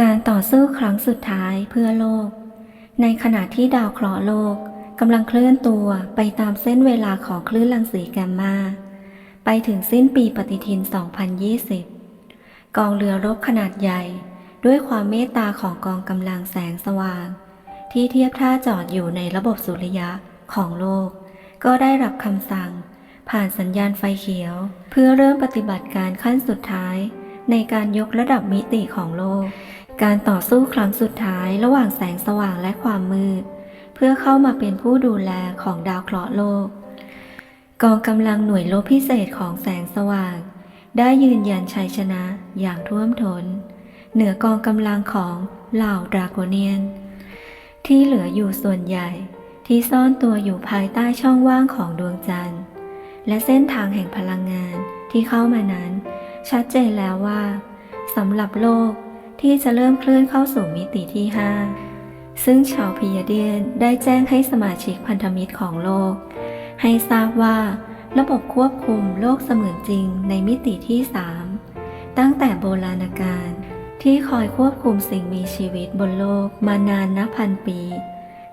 การต่อสู้ครั้งสุดท้ายเพื่อโลก ในขณะที่ดาวเคราะห์โลกกำลังเคลื่อนตัวไปตามเส้นเวลาของคลื่นรังสีแกมมาไปถึงสิ้นปีปฏิทิน 2020 กองเรือรบขนาดใหญ่ ด้วยความเมตตาของกองกำลังแสงสว่าง ที่เทียบท่าจอดอยู่ในระบบสุริยะของโลก ก็ได้รับคำสั่ง ผ่านสัญญาณไฟเขียว เพื่อเริ่มปฏิบัติการขั้นสุดท้าย ในการยกระดับมิติของโลก การต่อสู้ครั้งสุดท้ายระหว่างแสงสว่างและความมืด เพื่อเข้ามาเป็นผู้ดูแลของดาวเคราะห์โลก กองกำลังหน่วยรบพิเศษของแสงสว่าง ได้ยืนยันชัยชนะอย่างท่วมท้น เหนือกองกำลังของเหล่าดราโกเนียน ที่เหลืออยู่ส่วนใหญ่ที่ซ่อนตัวอยู่ภายใต้ช่องว่างของดวงจันทร์ และเส้นทางแห่งพลังงานที่เข้ามานั้น ชัดเจนแล้วว่าสำหรับโลก ที่จะเริ่มเคลื่อนเข้าสู่มิติที่ 5 ซึ่งชาวพิยเดียนได้แจ้งให้สมาชิกพันธมิตรของโลก ให้ทราบว่าระบบควบคุมโลกเสมือนจริงในมิติที่ 3 ตั้งแต่โบราณกาลที่คอยควบคุมสิ่งมีชีวิตบนโลกมานานนับพันปี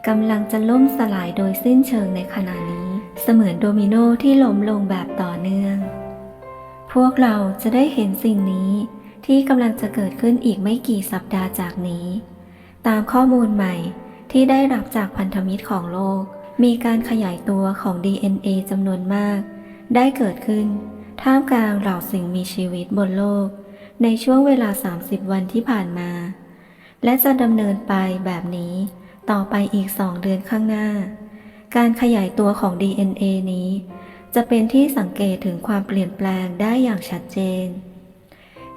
กำลังจะล่มสลายโดยสิ้นเชิงในขณะนี้ เสมือนโดมิโนที่ล้มลงแบบต่อเนื่อง พวกเราจะได้เห็นสิ่งนี้ ที่กำลังจะเกิดขึ้นอีกไม่กี่สัปดาห์จากนี้ ตามข้อมูลใหม่ที่ได้รับจากพันธมิตรของโลก มีการขยายตัวของ DNA จำนวนมาก ได้เกิดขึ้น ท่ามกลางเหล่าสิ่งมีชีวิตบนโลก ในช่วงเวลา 30 วันที่ผ่านมา และจะดำเนินไปแบบนี้ ต่อไปอีก2เดือนข้างหน้า การขยายตัวของ DNA นี้ จะเป็นที่สังเกตถึงความเปลี่ยนแปลงได้อย่างชัดเจน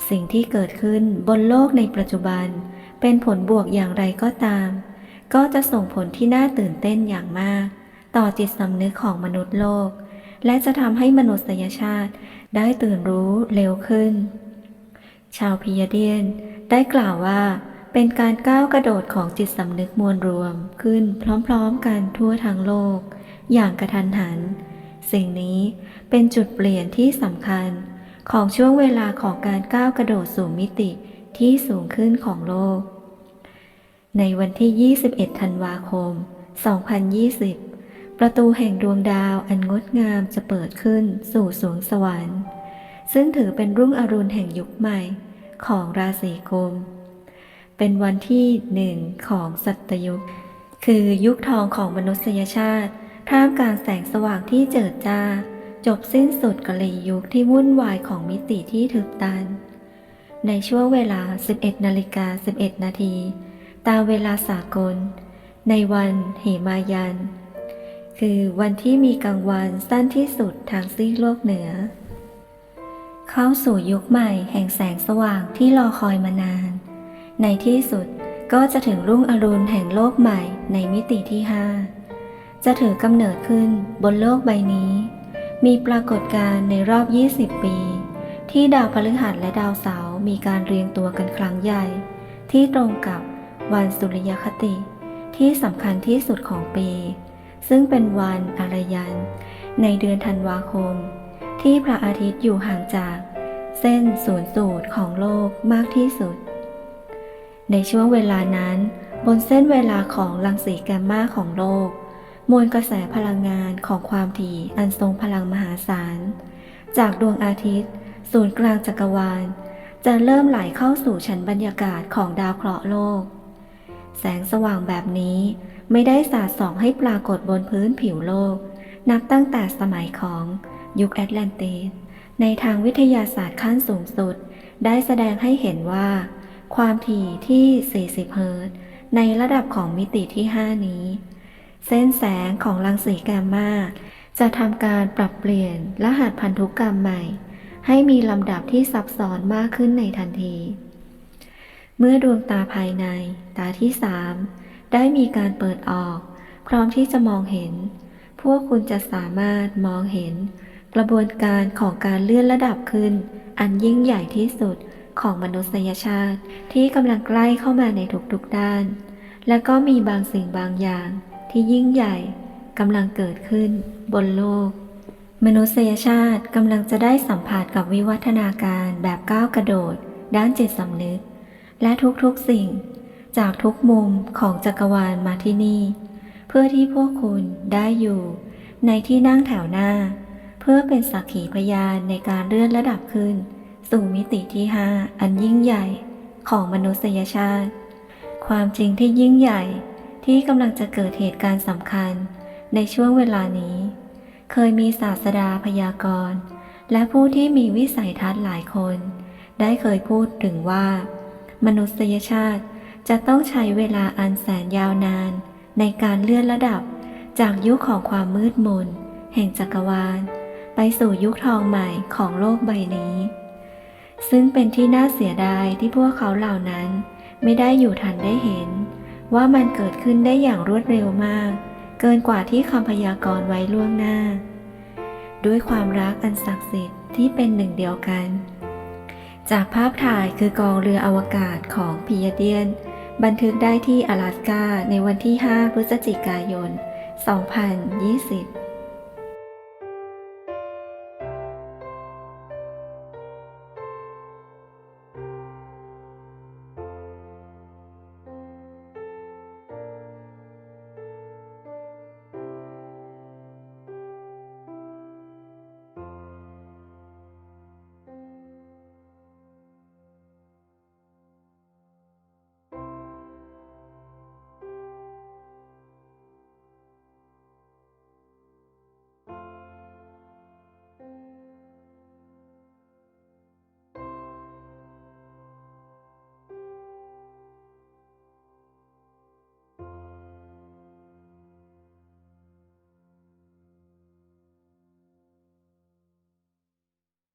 สิ่งที่เกิดขึ้นบนโลกในปัจจุบัน เป็นผลบวกอย่างไรก็ตาม ก็จะส่งผลที่น่าตื่นเต้นอย่างมาก ต่อจิตสำนึกของมนุษย์โลก และจะทำให้มนุษยชาติได้ตื่นรู้เร็วขึ้น ชาวพิยเดียนได้กล่าวว่าเป็นการก้าวกระโดดของจิตสำนึกมวลรวมขึ้นพร้อมๆกันทั่วทั้งโลก อย่างกระทันหัน สิ่งนี้เป็นจุดเปลี่ยนที่สำคัญ ของช่วงเวลาของการก้าวกระโดดสู่มิติที่สูงขึ้นของโลก ในวันที่ 21 ธันวาคม 2020 ประตูแห่งดวงดาวอันงดงามจะเปิดขึ้นสู่สวงสวรรค์ ซึ่งถือเป็นรุ่งอรุณแห่งยุคใหม่ของราศีกุม เป็นวันที่หนึ่งของสัตยุค คือยุคทองของมนุษยชาติท่ามกลางแสงสว่างที่เจิดจ้า จบสิ้นสุดกะลียุคที่วุ่นวายของมิติที่ถึกตัน ในช่วงเวลา 11นาฬิกา11 นาที ตามเวลาสากล ในวันเหมายัน คือวันที่มีกลางวันสั้นที่สุดทางซีกโลกเหนือ เข้าสู่ยุคใหม่แห่งแสงสว่างที่รอคอยมานาน ในที่สุดก็จะถึงรุ่งอรุณแห่งโลกใหม่ในมิติที่ 5 จะถือกำเนิดขึ้นบนโลกใบนี้ มีปรากฏการณ์ในรอบ 20 ปี ที่ดาวพฤหัสและดาวเสาร์มีการเรียงตัวกันครั้งใหญ่ ที่ตรงกับวันสุริยคติ ที่สำคัญที่สุดของปี ซึ่งเป็นวันอารยัน ในเดือนธันวาคม ที่พระอาทิตย์อยู่ห่างจาก เส้นศูนย์สูตรของโลกมากที่สุด ในช่วงเวลานั้น บนเส้นเวลาของรังสีแกมมาของโลก มวลกระแสพลังงานของความถี่อันทรงพลังมหาศาล จากดวงอาทิตย์ ศูนย์กลางจักรวาล จะเริ่มไหลเข้าสู่ชั้นบรรยากาศของดาวเคราะห์โลก แสงสว่างแบบนี้ไม่ได้สาดส่องให้ปรากฏบนพื้นผิวโลก นับตั้งแต่สมัยของยุคแอตแลนติสในทางวิทยาศาสตร์ขั้นสูงสุด ได้แสดงให้เห็นว่า ความถี่ที่ 40 เฮิรตซ์ในระดับของมิติที่ 5 นี้ เส้นแสงของรังสีแกมมาจะทำการปรับเปลี่ยนรหัสพันธุกรรมใหม่ ให้มีลำดับที่ซับซ้อนมากขึ้นในทันที เมื่อดวงตาภายใน ตาที่สามได้มีการเปิดออก พร้อมที่จะมองเห็น พวกคุณจะสามารถมองเห็น กระบวนการของการเลื่อนระดับขึ้น อันยิ่งใหญ่ที่สุดของมนุษยชาติที่กำลังใกล้เข้ามาในทุกๆด้าน และก็มีบางสิ่งบางอย่าง ที่ยิ่งใหญ่กำลังเกิดขึ้นบนโลก มนุษยชาติกำลังจะได้สัมผัสกับวิวัฒนาการแบบก้าวกระโดด ด้านจิตสำนึก และทุกๆสิ่ง จากทุกมุมของจักรวาลมาที่นี่ เพื่อที่พวกคุณได้อยู่ ในที่นั่งแถวหน้า เพื่อเป็นสักขีพยานในการเลื่อนระดับขึ้น สู่มิติที่ 5 อันยิ่งใหญ่ของมนุษยชาติ ความจริงที่ยิ่งใหญ่ ที่กำลังจะเกิดเหตุการณ์สำคัญในช่วงเวลานี้ เคยมีศาสดาพยากรณ์ และผู้ที่มีวิสัยทัศน์หลายคน ได้เคยพูดถึงว่า มนุษยชาติจะต้องใช้เวลาอันแสนยาวนาน ในการเลื่อนระดับจากยุคของความมืดมน แห่งจักรวาล ไปสู่ยุคทองใหม่ของโลกใบนี้ ซึ่งเป็นที่น่าเสียดายที่พวกเขาเหล่านั้น ไม่ได้อยู่ทันได้เห็น ว่ามันเกิดขึ้นได้อย่างรวดเร็วมาก เกินกว่าที่คำพยากรณ์ไว้ล่วงหน้า ด้วยความรักอันศักดิ์สิทธิ์ที่เป็นหนึ่งเดียวกัน จากภาพถ่ายคือกองเรืออวกาศของพิยเดียน บันทึกได้ที่阿拉斯กาในวันที่ 5 พฤศจิกายน 2020